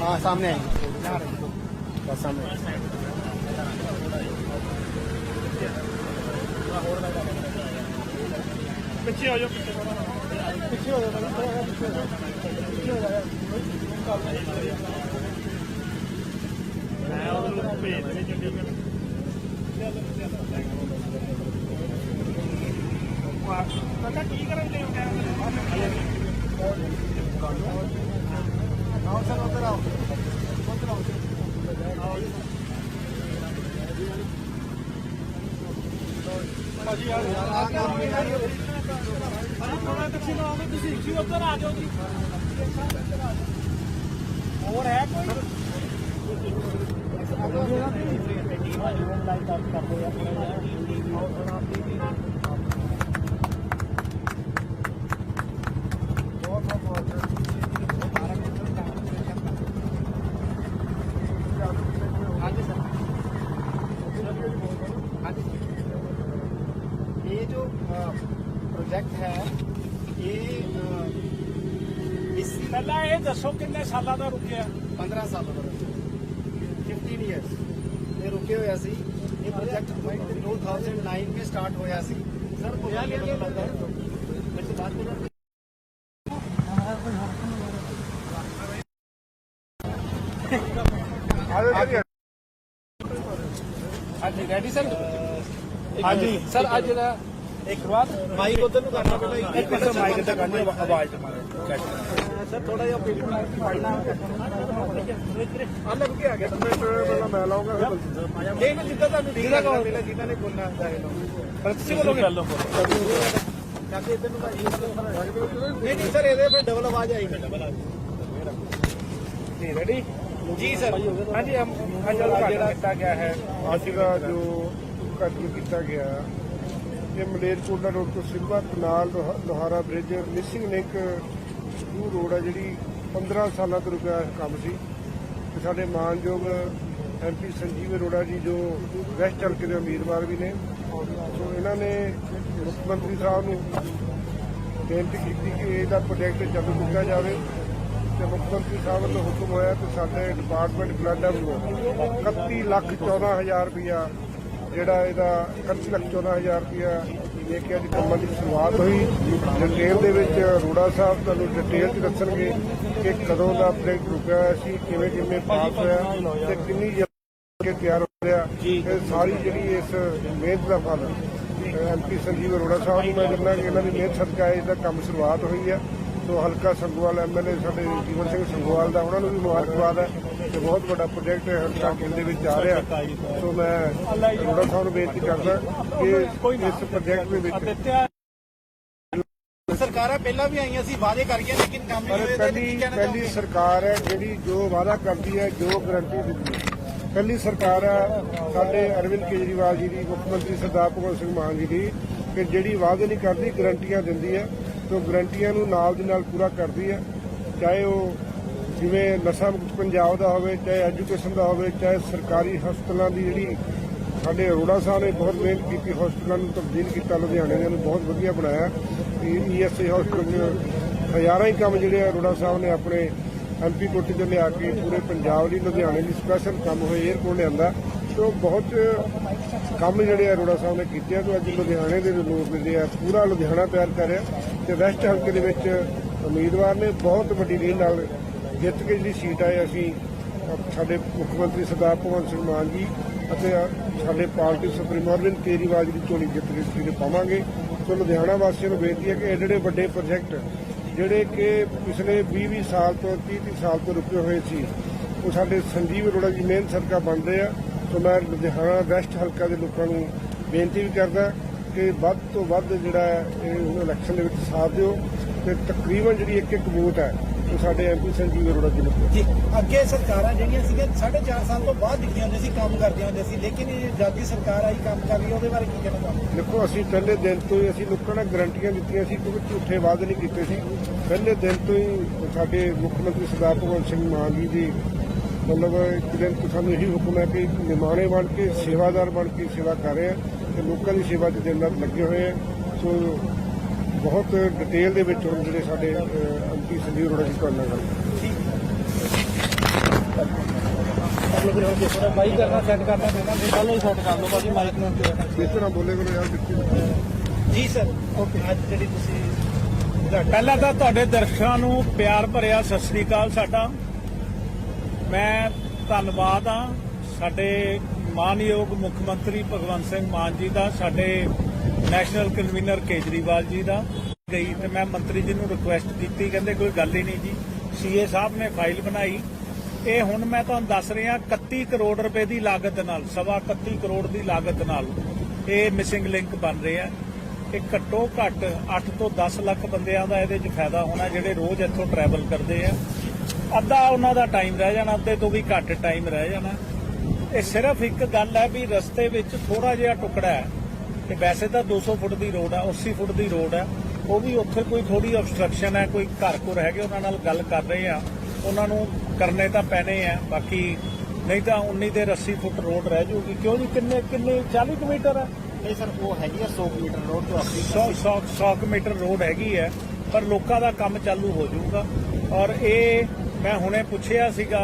हाँ सामने आएंगे सामने पीछे हो जाओ पीछे हो जाओ पीछे हो जाओ मैं అవసరం వద్దరా కొంచెం ਹੋਰ ਹੈ ਕੋਈ ये जो प्रोजेक्ट है ये अ, इस ਪਹਿਲਾਂ ਇਹ ਦੱਸੋ ਕਿੰਨੇ ਸਾਲਾਂ ਦਾ ਰੁਕਿਆ 15 ਸਾਲ ਦਾ 15 ਇਅਰਸ ਇਹ ਰੁਕੇ ਹੋਇਆ ਸੀ ਇਹ ਪ੍ਰੋਜੈਕਟ 2009 में स्टार्ट होया ਸੀ ਸਰ ਪ੍ਰੋਜੈਕਟ ਲੱਗਦਾ ਹੈ ਮੇਰੇ ਬਾਤ ਕਰੋ ਹਾਂਜੀ ਰੈਡੀ ਸਰ ਹਾਂਜੀ ਸਰ ਅੱਜ ਦਾ ਇੱਕ ਵਾਰ ਮਾਈਕ ਉਧਰ ਨੂੰ ਕਰਨਾ ਪਹਿਲਾਂ ਇੱਕ ਮਿੰਟ। ਮਾਈਕ ਤੇ ਕਰਨੀ ਆਵਾਜ਼ ਤੇ ਮਾਰੇ। ਸਰ ਥੋੜਾ ਜਿਹਾ ਪੀਟ ਪੜਨਾ ਅਲੱਗ ਕੇ ਆ ਗਿਆ ਪਹਿਲਾਂ ਮੈਂ ਲਾਉਂਗਾ ਫਿਰ ਨਹੀਂ ਨਹੀਂ ਜਿੱਦਾਂ ਤੁਹਾਨੂੰ ਦਿਖਦਾ ਪਹਿਲਾਂ ਜਿਨ੍ਹਾਂ ਨੇ ਬੋਲਣਾ ਹੁੰਦਾ ਹੈ ਲੋ ਤੁਸੀਂ ਬੋਲੋਗੇ। ਕਾਕੇ ਇੱਧਰ ਨੂੰ ਭਾਜੀ ਨਹੀਂ ਨਹੀਂ ਸਰ ਇਹਦੇ ਫਿਰ ਡਬਲ ਆਵਾਜ਼ ਆਏਗੀ ਡਬਲ ਜੀ ਰੈਡੀ ਜੀ ਸਰ। ਹਾਂਜੀ ਹਮ ਅਜਲ ਜਿਹੜਾ ਕੀਤਾ ਗਿਆ ਹੈ ਅੱਜ ਦਾ ਜੋ ਕਾਰਜ ਕੀਤਾ ਗਿਆ ਇਹ ਮਲੇਰਕੋਟਲਾ ਰੋਡ ਤੋਂ Silwa canal Loha- Lohara bridge missing link to road ਆ ਜਿਹੜੀ 15 ਸਾਲਾਂ ਤੋਂ ਰੁਕਿਆ ਕੰਮ ਸੀ। ਤੇ ਸਾਡੇ ਮਾਨਯੋਗ ਐਮਪੀ ਸੰਜੀਵ ਅਰੋੜਾ ਜੀ ਜੋ ਵੈਸਟ ਹਲਕੇ ਦੇ ਉਮੀਦਵਾਰ ਵੀ ਨੇ। ਸੋ ਇਹਨਾਂ ਨੇ ਮੁੱਖ ਮੰਤਰੀ ਸਾਹਿਬ ਨੂੰ ਬੇਨਤੀ ਕੀਤੀ ਕਿ ਇਹਦਾ ਪ੍ਰੋਜੈਕਟ ਚਾਲੂ ਕੀਤਾ ਜਾਵੇ ਤੇ ਮੁੱਖ ਮੰਤਰੀ ਸਾਹਿਬ ਵੱਲੋਂ ਹੁਕਮ ਹੋਇਆ ਤੇ ਸਾਡੇ ਡਿਪਾਰਟਮੈਂਟ ਬਲੱਡ ਵੱਲੋਂ 31 ਲੱਖ 14 ਹਜ਼ਾਰ ਰੁਪਇਆ ਜਿਹੜਾ ਇਹਦਾ 31 ਲੱਖ 14 ਹਜ਼ਾਰ ਰੁਪਇਆ ਦੇ ਕੇ ਅੱਜ ਕੰਮਾਂ ਦੀ ਸ਼ੁਰੂਆਤ ਹੋਈ। ਡਿਟੇਲ ਦੇ ਵਿੱਚ ਅਰੋੜਾ ਸਾਹਿਬ ਤੁਹਾਨੂੰ ਡਿਟੇਲ ਚ ਦੱਸਣਗੇ ਕਿ ਕਦੋਂ ਦਾ ਪ੍ਰੋਜੈਕਟ ਰੁਕਿਆ ਹੋਇਆ ਸੀ ਕਿਵੇਂ ਕਿਵੇਂ ਪਾਸ ਹੋਇਆ ਤੇ ਕਿੰਨੀ ਜਲਦੀ ਕੇ ਤਿਆਰ ਹੋ ਰਿਹਾ ਇਹ ਸਾਰੀ ਜਿਹੜੀ ਇਸ ਮਿਹਨਤ ਦਾ ਫਲ ਐਮਪੀ ਸੰਜੀਵ ਅਰੋੜਾ ਸਾਹਿਬ ਨੂੰ ਮੈਂ ਕਹਿੰਦਾ ਕਿ ਇਹਨਾਂ ਦੀ ਮਿਹਨਤ ਸਦਕਾ ਇਹ ਦਾ ਕੰਮ ਸ਼ੁਰੂਆਤ ਹੋਈ ਹੈ। ਸੋ ਹਲਕਾ ਸੰਗੋਵਾਲ ਐਮਐਲਏ ਸਾਡੇ ਜੀਵਨ ਸਿੰਘ ਸੰਗੋਵਾਲ ਦਾ ਉਹਨਾਂ ਨੂੰ ਵੀ ਮੁਬਾਰਕਬਾਦ ਹੈ ਕਿ ਬਹੁਤ ਵੱਡਾ ਪ੍ਰੋਜੈਕਟ ਹਲਕਾ ਕੇਂਦਰ ਦੇ ਵਿੱਚ ਆ ਰਿਹਾ। ਸੋ ਮੈਂ ਅਰੋੜਾ ਸਾਹਿਬ ਨੂੰ ਬੇਨਤੀ ਕਰਦਾ ਕਿ ਇਸ ਪ੍ਰੋਜੈਕਟ ਦੇ ਵਿੱਚ ਸਰਕਾਰਾਂ ਪਹਿਲਾਂ ਵੀ ਆਈਆਂ ਸੀ ਵਾਅਦੇ ਕਰ ਗਈਆਂ ਲੇਕਿਨ ਕੰਮ ਨਹੀਂ ਹੋਏ ਤੇ ਪਹਿਲੀ ਪਹਿਲੀ ਸਰਕਾਰ ਹੈ ਜਿਹੜੀ ਜੋ ਵਾਅਦਾ ਕਰਦੀ ਹੈ ਜੋ ਗਰੰਟੀ ਦਿੰਦੀ ਹੈ। ਪਹਿਲੀ ਸਰਕਾਰ ਹੈ ਸਾਡੇ ਅਰਵਿੰਦ ਕੇਜਰੀਵਾਲ ਜੀ ਦੀ ਮੁੱਖ ਮੰਤਰੀ ਸਰਦਾਰ ਭਗਵੰਤ ਸਿੰਘ ਮਾਨ ਜੀ ਦੀ ਕਿ ਜਿਹੜੀ ਵਾਅਦੇ ਨਹੀਂ ਕਰਦੀ ਗਰੰਟੀਆਂ ਦਿੰਦੀ ਹੈ। ਤੋਂ ਗਰੰਟੀਆਂ ਨੂੰ ਨਾਲ ਦੀ ਨਾਲ ਪੂਰਾ ਕਰਦੀ ਹੈ, ਚਾਹੇ ਉਹ ਜਿਵੇਂ ਨਸ਼ਾ ਮੁਕਤ ਪੰਜਾਬ ਦਾ ਹੋਵੇ, ਚਾਹੇ ਐਜੂਕੇਸ਼ਨ ਦਾ ਹੋਵੇ, ਚਾਹੇ ਸਰਕਾਰੀ ਹਸਪਤਾਲਾਂ ਦੀ ਜਿਹੜੀ ਸਾਡੇ ਅਰੋੜਾ ਸਾਹਿਬ ਨੇ ਬਹੁਤ ਮਿਹਨਤ ਕੀਤੀ, ਹਸਪਤਾਲਾਂ ਨੂੰ ਤਬਦੀਲ ਕੀਤਾ, ਲੁਧਿਆਣੇ ਦੇ ਨੂੰ ਬਹੁਤ ਵਧੀਆ ਬਣਾਇਆ। ਈਐਸਆਈ ਹਸਪਤਾਲ ਚ ਹਜ਼ਾਰਾਂ ਹੀ ਕੰਮ ਜਿਹੜੇ ਅਰੋੜਾ ਸਾਹਿਬ ਨੇ ਆਪਣੇ ਐਮਪੀ ਕੋਟੀ ਤੋਂ ਲਿਆ ਕੇ ਪੂਰੇ ਪੰਜਾਬ ਲਈ, ਲੁਧਿਆਣੇ ਲਈ ਸਪੈਸ਼ਲ ਕੰਮ ਹੋਏ 에ਅਰਪੋਰਟ ਲਿਆਂਦਾ। ਤੇ ਬਹੁਤ ਕੰਮ ਜਿਹੜੇ ਅਰੋੜਾ ਸਾਹਿਬ ਨੇ ਕੀਤੇ ਆ, ਤੇ ਅੱਜ ਲੁਧਿਆਣੇ ਦੇ ਲੋਕ ਜਿਹੜੇ ਆ ਪੂਰਾ ਲੁਧਿਆਣਾ ਪਿਆਰ ਕਰ ਰਿਹਾ ਤੇ ਵੈਸਟ ਹਲਕੇ ਦੇ ਵਿੱਚ ਉਮੀਦਵਾਰ ਨੇ ਬਹੁਤ ਵੱਡੀ ਲੀਡ ਨਾਲ ਜਿੱਤ ਕੇ ਜਿਹੜੀ ਸੀਟ ਆਏ ਅਸੀਂ ਸਾਡੇ ਮੁੱਖ ਮੰਤਰੀ ਸਰਦਾਰ ਭਗਵੰਤ ਸਿੰਘ ਮਾਨ ਜੀ ਅਤੇ ਸਾਡੇ ਪਾਰਟੀ ਸੁਪਰੀਮੋ ਅਰਵਿੰਦ ਕੇਜਰੀਵਾਲ ਜੀ ਦੀ ਚੋਣੀ ਜਿੱਤ ਕੇ ਸੀਟ ਪਾਵਾਂਗੇ। ਸੋ ਲੁਧਿਆਣਾ ਵਾਸੀਆਂ ਨੂੰ ਬੇਨਤੀ ਹੈ ਕਿ ਇਹ ਜਿਹੜੇ ਵੱਡੇ ਪ੍ਰੋਜੈਕਟ ਜਿਹੜੇ ਕਿ ਪਿਛਲੇ 20-20 ਸਾਲ ਤੋਂ 30-30 ਸਾਲ ਤੋਂ ਰੁਕੇ ਹੋਏ ਸੀ, ਉਹ ਸਾਡੇ ਸੰਜੀਵ ਅਰੋੜਾ ਜੀ ਮਿਹਨਤ ਸਦਕਾ ਬਣ ਰਹੇ ਆ। ਸੋ ਮੈਂ ਲੁਧਿਆਣਾ ਵੈਸਟ ਹਲਕਾ ਦੇ ਲੋਕਾਂ ਨੂੰ ਬੇਨਤੀ ਵੀ ਕਰਦਾ ਕਿ ਵੱਧ ਤੋਂ ਵੱਧ ਜਿਹੜਾ ਇਹ ਇਲੈਕਸ਼ਨ ਦੇ ਵਿੱਚ ਸਾਥ ਦਿਓ ਤੇ ਤਕਰੀਬਨ ਜਿਹੜੀ ਇੱਕ ਇੱਕ ਵੋਟ ਹੈ ਉਹ ਸਾਡੇ ਐਮਪੀ ਸੰਜੀਵ ਅਰੋੜਾ ਜੀ ਨੂੰ। ਜੀ ਅੱਗੇ ਸਰਕਾਰਾਂ ਜਿਹੜੀਆਂ ਸੀਗੀਆਂ 4.5 ਸਾਲ ਤੋਂ ਬਾਅਦ ਦਿਖਦੀਆਂ ਹੁੰਦੀਆਂ ਸੀ ਕੰਮ ਕਰਦੀਆਂ ਹੁੰਦੀਆਂ ਸੀ ਲੇਕਿਨ ਇਹ ਜਦ ਸਰਕਾਰ ਆਈ ਕੰਮ ਕਰ ਰਹੀ ਉਹਦੇ ਬਾਰੇ ਕੀ ਕਹਿਣਾ ਚਾਹੁੰਦੇ ਦੇਖੋ ਅਸੀਂ ਪਹਿਲੇ ਦਿਨ ਤੋਂ ਹੀ ਅਸੀਂ ਲੋਕਾਂ ਨੂੰ ਗਰੰਟੀਆਂ ਦਿੱਤੀਆਂ ਸੀ ਕਿਉਂਕਿ ਝੂਠੇ ਵਾਅਦੇ ਨਹੀਂ ਕੀਤੇ ਸੀ ਪਹਿਲੇ ਦਿਨ ਤੋਂ ਹੀ ਸਾਡੇ ਮੁੱਖ ਮੰਤਰੀ ਸਰਦਾਰ ਭਗਵੰਤ ਸਿੰਘ ਮਾਨ ਜੀ ਦੀ ਮਤਲਬ ਇੱਕ ਦਿਨ ਤੋਂ ਸਾਨੂੰ ਇਹੀ ਹੁਕਮ ਹੈ ਕਿ ਨਿਮਾਣੇ ਬਣ ਕੇ, ਸੇਵਾਦਾਰ ਬਣ ਕੇ ਸੇਵਾ ਕਰ ਰਹੇ ਹਾਂ ਤੇ ਲੋਕਾਂ ਦੀ ਸੇਵਾ 'ਚ ਦਿਨ ਰਾਤ ਲੱਗੇ ਹੋਏ ਆ। ਸੋ ਬਹੁਤ ਡਿਟੇਲ ਦੇ ਵਿੱਚ ਹੁਣ ਜਿਹੜੇ ਸਾਡੇ ਐਮਪੀ ਸੰਜੀਵ ਅਰੋੜਾ ਜੀ ਤੁਹਾਡੇ ਨਾਲ ਗੱਲ ਬਾਈ ਕਰਨਾ ਸੈੱਟ ਕਰਨਾ ਪੈਣਾ ਕੱਲ ਹੀ ਸੈੱਟ ਕਰ ਲਓ ਬਾਜੀ ਮਾਈਕ ਨੂੰ। ਇਸ ਤਰ੍ਹਾਂ ਬੋਲੇ ਕਰੋ ਯਾਰ ਦਿੱਤੀ ਜੀ ਸਰ, ਓਕੇ। ਅੱਜ ਜਿਹੜੀ ਤੁਸੀਂ ਪਹਿਲਾਂ ਤਾਂ ਤੁਹਾਡੇ ਦਰਸ਼ਕਾਂ ਨੂੰ ਪਿਆਰ ਭਰਿਆ ਸਤਿ ਸ੍ਰੀ ਅਕਾਲ ਸਾਡਾ। ਮੈਂ ਧੰਨਵਾਦ ਆ ਸਾਡੇ ਮਾਨਯੋਗ ਮੁੱਖ ਮੰਤਰੀ ਭਗਵੰਤ ਸਿੰਘ ਮਾਨ ਜੀ ਦਾ, ਸਾਡੇ ਨੈਸ਼ਨਲ ਕਨਵੀਨਰ ਕੇਜਰੀਵਾਲ ਜੀ ਦਾ। ਗਈ ਤੇ ਮੈਂ ਮੰਤਰੀ ਜੀ ਨੂੰ ਰਿਕੁਐਸਟ ਕੀਤੀ, ਕਹਿੰਦੇ ਕੋਈ ਗੱਲ ਹੀ ਨਹੀਂ ਜੀ। ਸੀਏ ਸਾਹਿਬ ਨੇ ਫਾਈਲ ਬਣਾਈ। ਇਹ ਹੁਣ ਮੈਂ ਤੁਹਾਨੂੰ ਦੱਸ ਰਿਹਾ 31 ਕਰੋੜ ਰੁਪਏ ਦੀ ਲਾਗਤ ਨਾਲ, ਸਵਾ 31 ਕਰੋੜ ਦੀ ਲਾਗਤ ਨਾਲ ਇਹ ਮਿਸਿੰਗ ਲਿੰਕ ਬਣ ਰਿਹਾ। ਇਹ ਘੱਟੋ ਘੱਟ 8 ਤੋਂ 10 ਲੱਖ ਬੰਦਿਆਂ ਦਾ ਇਹਦੇ 'ਚ ਫਾਇਦਾ ਹੋਣਾ, ਜਿਹੜੇ ਰੋਜ਼ ਇੱਥੋਂ ਟਰੈਵਲ ਕਰਦੇ ਆ। ਅੱਧਾ ਉਹਨਾਂ ਦਾ ਟਾਈਮ ਰਹਿ ਜਾਣਾ ਅੱਧੇ ਤੋਂ ਵੀ ਘੱਟ ਟਾਈਮ ਰਹਿ ਜਾਣਾ। ਇਹ ਸਿਰਫ ਇੱਕ ਗੱਲ ਹੈ ਵੀ ਰਸਤੇ ਵਿੱਚ ਥੋੜਾ ਜਿਹਾ ਟੁਕੜਾ ਹੈ। ਤੇ ਵੈਸੇ ਤਾਂ 200 ਫੁੱਟ ਦੀ ਰੋਡ ਹੈ 80 ਫੁੱਟ ਦੀ ਰੋਡ ਹੈ। ਉਹ ਵੀ ਉੱਥੇ ਕੋਈ ਥੋੜੀ ਆਬਸਟਰਕਸ਼ਨ ਹੈ ਕੋਈ ਘਰ ਘੁਰ ਹੈਗੇ ਉਹਨਾਂ ਨਾਲ ਗੱਲ ਕਰ ਰਹੇ ਆ। ਉਹਨਾਂ ਨੂੰ ਕਰਨੇ ਤਾਂ ਪੈਣੇ ਆ ਬਾਕੀ ਨਹੀਂ ਤਾਂ 19 ਤੇ 80 ਫੁੱਟ ਰੋਡ ਰਹਿ ਜਾਊਗੀ। ਕਿਉਂ ਜੀ? ਕਿੰਨੇ ਕਿੰਨੇ 40 ਕੁ ਮੀਟਰ ਹੈ? ਨਹੀਂ ਸਰ ਉਹ ਹੈਗੀ ਆ 100 ਮੀਟਰ ਰੋਡ ਤੋਂ ਆਪਣੀ 100 100 100 ਮੀਟਰ ਰੋਡ ਹੈਗੀ ਹੈ ਪਰ ਲੋਕਾਂ ਦਾ ਕੰਮ ਚਾਲੂ ਹੋ ਜਾਊਗਾ। ਔਰ ਇਹ ਮੈਂ ਹੁਣੇ ਪੁੱਛਿਆ ਸੀਗਾ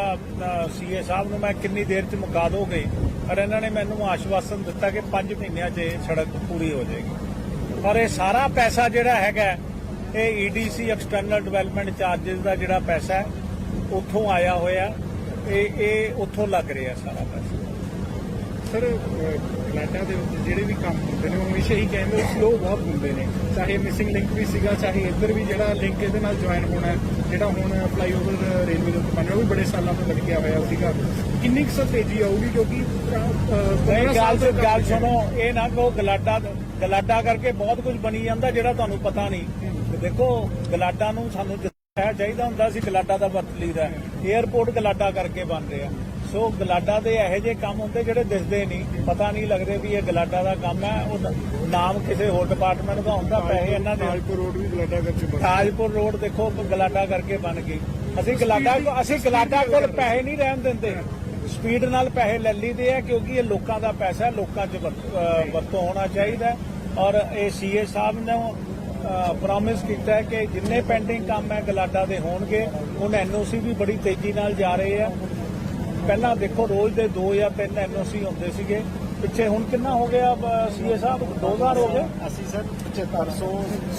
ਸੀਏ ਸਾਹਿਬ ਨੂੰ, ਮੈਂ ਕਿੰਨੀ ਦੇਰ ਚ ਮੁਕਾ ਦੋਗੇ ਪਰ ਇਹਨਾਂ ਨੇ ਮੈਨੂੰ ਆਸ਼ਵਾਸਨ ਦਿੱਤਾ ਕਿ 5 ਮਹੀਨਿਆਂ 'ਚ ਇਹ ਸੜਕ ਪੂਰੀ ਹੋ ਜਾਏਗੀ। ਪਰ ਇਹ ਸਾਰਾ ਪੈਸਾ ਜਿਹੜਾ ਹੈਗਾ, ਇਹ ਈਡੀਸੀ ਐਕਸਟਰਨਲ ਡਿਵੈਲਪਮੈਂਟ ਚਾਰजेस ਦਾ ਜਿਹੜਾ ਪੈਸਾ ਹੈ, ਉੱਥੋਂ ਆਇਆ ਹੋਇਆ, ਇਹ ਇਹ ਉੱਥੋਂ ਲੱਗ ਰਿਹਾ ਸਾਰਾ ਪੈਸਾ। ਸਰ ਕਨਾਡਾ ਦੇ ਵਿੱਚ ਜਿਹੜੇ ਵੀ ਕੰਮ ਹੁੰਦੇ ਨੇ ਉਹ ਹਮੇਸ਼ਾ ਹੀ ਕਹਿੰਦੇ ਸਲੋ ਬਹੁਤ ਹੁੰਦੇ ਨੇ। ਚਾਹੇ ਮਿਸਿੰਗ ਲਿੰਕ ਵੀ ਸੀਗਾ ਚਾਹੇ ਇੱਧਰ ਵੀ ਜਿਹੜਾ ਲਿੰਕ ਇਹਦੇ ਨਾਲ ਜੁਆਇਨ ਹੋਣਾ ਹੈ, ਜਿਹੜਾ ਹੁਣ ਫਲਾਈਓਵਰ ਰੇਲਵੇ ਦੇ ਉੱਤੇ ਬਣ ਰਿਹਾ ਉਹ ਵੀ ਬੜੇ ਸਾਲਾਂ ਤੋਂ ਲੱਗਿਆ ਹੋਇਆ ਸੀਗਾ ਕਿੰਨੀ ਕੁ ਤੇਜ਼ੀ ਆਊਗੀ ਕਿਉਂਕਿ ਨਹੀਂ 15 ਗੱਲ ਸਾਲ ਤੇ ਗੱਲ ਸੁਣੋ ਇਹ ਨਾ ਕਹੋ ਗਲਾਡਾ ਗਲਾਡਾ ਕਰਕੇ ਬਹੁਤ ਕੁਝ ਬਣੀ ਜਾਂਦਾ ਜਿਹੜਾ ਤੁਹਾਨੂੰ ਪਤਾ ਨਹੀਂ। ਤੇ ਦੇਖੋ ਗਲਾਡਾ ਨੂੰ ਸਾਨੂੰ ਜਿੱਥੇ ਚਾਹੀਦਾ ਹੁੰਦਾ ਸੀ ਗਲਾਡਾ ਦਾ ਵਰਤ ਲਈਦਾ 에ਅਰਪੋਰਟ ਗਲਾਡਾ ਕਰਕੇ ਬਣ ਰਿਹਾ। ਸੋ ਗਲਾਡਾ ਦੇ ਇਹੋ ਜਿਹੇ ਕੰਮ ਹੁੰਦੇ ਜਿਹੜੇ ਦਿਸਦੇ ਨਹੀਂ। ਪਤਾ ਨਹੀਂ ਲੱਗਦੇ ਵੀ ਇਹ ਗਲਾਡਾ ਦਾ ਕੰਮ ਹੈ। ਉਹ ਨਾਮ ਕਿਸੇ ਹੋਰ ਡਿਪਾਰਟਮੈਂਟ ਦਾ ਹੁੰਦਾ ਪੈਸੇ ਇਹਨਾਂ ਦੇ। ਤਾਜਪੁਰ ਰੋਡ ਵੀ ਗਲਾਡਾ ਕਰਕੇ ਬਣ ਤਾਜਪੁਰ ਰੋਡ ਦੇਖੋ ਗਲਾਡਾ ਕਰਕੇ ਬਣ ਗਈ ਅਸੀਂ ਗਲਾਡਾ ਅਸੀਂ ਗਲਾਡਾ ਕੋਲ ਪੈਸੇ ਨਹੀਂ ਰਹਿਣ ਦਿੰਦੇ। ਸਪੀਡ ਨਾਲ ਪੈਸੇ ਲੈ ਲਈਦੇ ਆ ਕਿਉਂਕਿ ਇਹ ਲੋਕਾਂ ਦਾ ਪੈਸਾ ਲੋਕਾਂ 'ਚ ਵਰਤ- ਹੋਣਾ ਚਾਹੀਦਾ ਔਰ ਇਹ ਸੀਏ ਸਾਹਿਬ ਨੇ ਪ੍ਰੋਮਿਸ ਕੀਤਾ ਹੈ ਕਿ ਜਿੰਨੇ ਪੈਂਡਿੰਗ ਕੰਮ ਹੈ ਗਲਾਡਾ ਦੇ ਹੋਣਗੇ। ਹੁਣ ਐਨਓਸੀ ਵੀ ਬੜੀ ਤੇਜ਼ੀ ਨਾਲ ਜਾ ਰਹੇ ਆ। ਪਹਿਲਾਂ ਦੇਖੋ ਰੋਜ਼ ਦੇ 2 ਜਾਂ 3 ਐਨਓਸੀ ਹੁੰਦੇ ਸੀਗੇ। ਪਿੱਛੇ ਹੁਣ ਕਿੰਨਾ ਹੋ ਗਿਆ ਸੀਏ ਸਾਹਿਬ? 2000 ਹੋ ਗਏ? ਅਸੀਂ ਸਰ 7500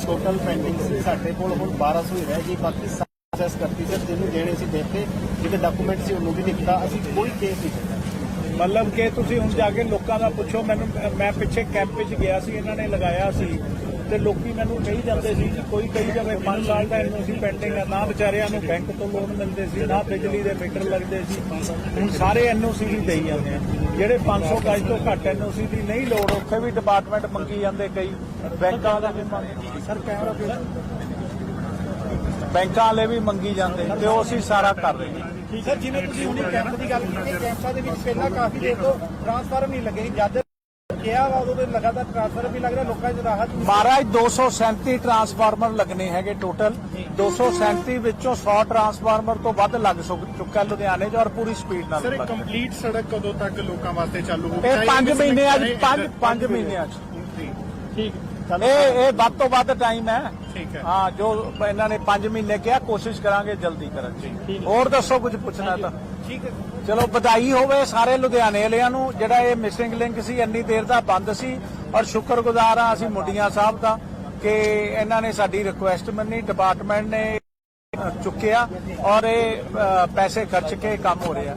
ਟੋਟਲ ਪੈਂਡਿੰਗ ਸੀ ਸਾਡੇ ਕੋਲ ਹੁਣ 1200 ਹੀ ਰਹਿ ਗਈ ਬਾਕੀ ਪ੍ਰੋਸੈਸ ਕਰਤੀ ਸਰ ਜਿਹਨੂੰ ਦੇਣੇ ਸੀ ਦਿੱਤੇ ਜਿਹੜੇ ਡਾਕੂਮੈਂਟ ਸੀ ਉਹਨੂੰ ਵੀ ਦਿੱਤਾ ਅਸੀਂ ਕੋਈ ਕੇਸ ਨਹੀਂ ਕੀਤਾ। ਮਤਲਬ ਕਿ ਤੁਸੀਂ ਹੁਣ ਜਾ ਕੇ ਲੋਕਾਂ ਦਾ ਪੁੱਛੋ ਮੈਨੂੰ ਮੈਂ ਪਿੱਛੇ ਕੈਂਪ ਵਿੱਚ ਗਿਆ ਸੀ ਇਹਨਾਂ ਨੇ ਲਗਾਇਆ ਸੀ ਤੇ ਲੋਕੀ ਮੈਨੂੰ ਕਹੀ ਜਾਂਦੇ ਸੀ ਕਿ ਕੋਈ ਕਹੀ ਜਾਵੇ 5 ਸਾਲ ਦਾ ਐਨਓਸੀ ਪੈਂਡਿੰਗ ਹੈ ਨਾ ਵਿਚਾਰਿਆਂ ਨੂੰ ਬੈਂਕ ਤੋਂ ਲੋਨ ਮਿਲਦੇ ਸੀ ਨਾ ਬਿਜਲੀ ਦੇ ਮੀਟਰ ਲੱਗਦੇ ਸੀ। ਹੁਣ ਸਾਰੇ ਐਨਓਸੀ ਹੀ ਦੇਈ ਜਾਂਦੇ ਆ। ਜਿਹੜੇ 500 ਗਜ ਤੋਂ ਘੱਟ ਐਨਓਸੀ ਦੀ ਨਹੀਂ ਲੋੜ ਉੱਥੇ ਵੀ ਡਿਪਾਰਟਮੈਂਟ ਮੰਗੀ ਜਾਂਦੇ ਕਈ। ਬੈਂਕਾਂ ਦਾ ਵੀ ਸਰ ਕੈਮਰਾ ਬੈਂਕਾਂ ਵਾਲੇ ਵੀ ਮੰਗੀ ਜਾਂਦੇ ਤੇ ਉਹ ਅਸੀਂ ਸਾਰਾ ਕਰ ਰਹੇ ਹਾਂ। ਸਰ ਜਿਵੇਂ ਤੁਸੀਂ ਹੁਣੇ ਕੈਂਪ ਦੀ ਗੱਲ ਕੀਤੀ ਕੈਂਪਾਂ ਦੇ ਵਿੱਚ ਪਹਿਲਾਂ ਕਾਫੀ ਦੇਰ ਤੋਂ ਟ੍ਰਾਂਸਫਾਰਮ ਨਹੀਂ ਲੱਗੇ ਜਦ ਕਿਹਾ ਵਾ ਉਦੋਂ ਤੇ ਲਗਾਤਾਰ ਟ੍ਰਾਂਸਫਾਰਮ ਵੀ ਲੱਗ ਰਿਹਾ ਲੋਕਾਂ 'ਚ ਰਾਹਤ ਵੀ ਮਹਾਰਾਜ 237 ਟਰਾਂਸਫਾਰਮਰ ਲੱਗਣੇ ਹੈਗੇ ਟੋਟਲ 237 ਵਿੱਚੋਂ 100 ਟਰਾਂਸਫਾਰਮਰ ਤੋਂ ਵੱਧ ਲੱਗ ਸੁ- ਚੁੱਕਾ ਲੁਧਿਆਣੇ 'ਚ ਔਰ ਪੂਰੀ ਸਪੀਡ ਨਾਲ ਸਰ ਇਹ ਲੱਗ ਰਿਹਾ। ਕੰਪਲੀਟ ਸੜਕ ਕਦੋਂ ਤੱਕ ਲੋਕਾਂ ਵਾਸਤੇ ਚਾਲੂ ਹੋਊਗੀ? ਇਹ ਚਾਹੇ 5 missing ਮਹੀਨਿਆਂ 'ਚ ਚਾਹੇ 5 ਇੱਧਰ- 5 ਮਹੀਨਿਆਂ 'ਚ? ਠੀਕ ਇਹ ਇਹ ਵੱਧ ਤੋਂ ਵੱਧ ਟਾਈਮ ਹੈ। ਠੀਕ ਹੈ। ਹਾਂ ਜੋ ਇਹਨਾਂ ਨੇ 5 ਮਹੀਨੇ ਕਿਹਾ ਕੋਸ਼ਿਸ਼ ਕਰਾਂਗੇ ਜਲਦੀ ਕਰਨ ਦੀ। ਹੋਰ ਦੱਸੋ ਕੁਝ ਪੁੱਛਣਾ ਤਾਂ। ਠੀਕ ਹੈ। ਚਲੋ ਵਧਾਈ ਹੋਵੇ ਸਾਰੇ ਲੁਧਿਆਣੇ ਵਾਲਿਆਂ ਨੂੰ। ਜਿਹੜਾ ਇਹ ਮਿਸਿੰਗ ਲਿੰਕ ਸੀ ਇੰਨੀ ਦੇਰ ਦਾ ਬੰਦ ਸੀ। ਔਰ ਸ਼ੁਕਰਗੁਜ਼ਾਰ ਆ ਅਸੀਂ ਮੁੰਡੀਆਂ ਸਾਹਿਬ ਦਾ ਕਿ ਇਹਨਾਂ ਨੇ ਸਾਡੀ ਰਿਕੁਐਸਟ ਮੰਨੀ। ਡਿਪਾਰਟਮੈਂਟ ਨੇ ਚੁੱਕਿਆ ਔਰ ਇਹ ਪੈਸੇ ਖਰਚ ਕੇ ਕੰਮ ਹੋ ਰਿਹਾ।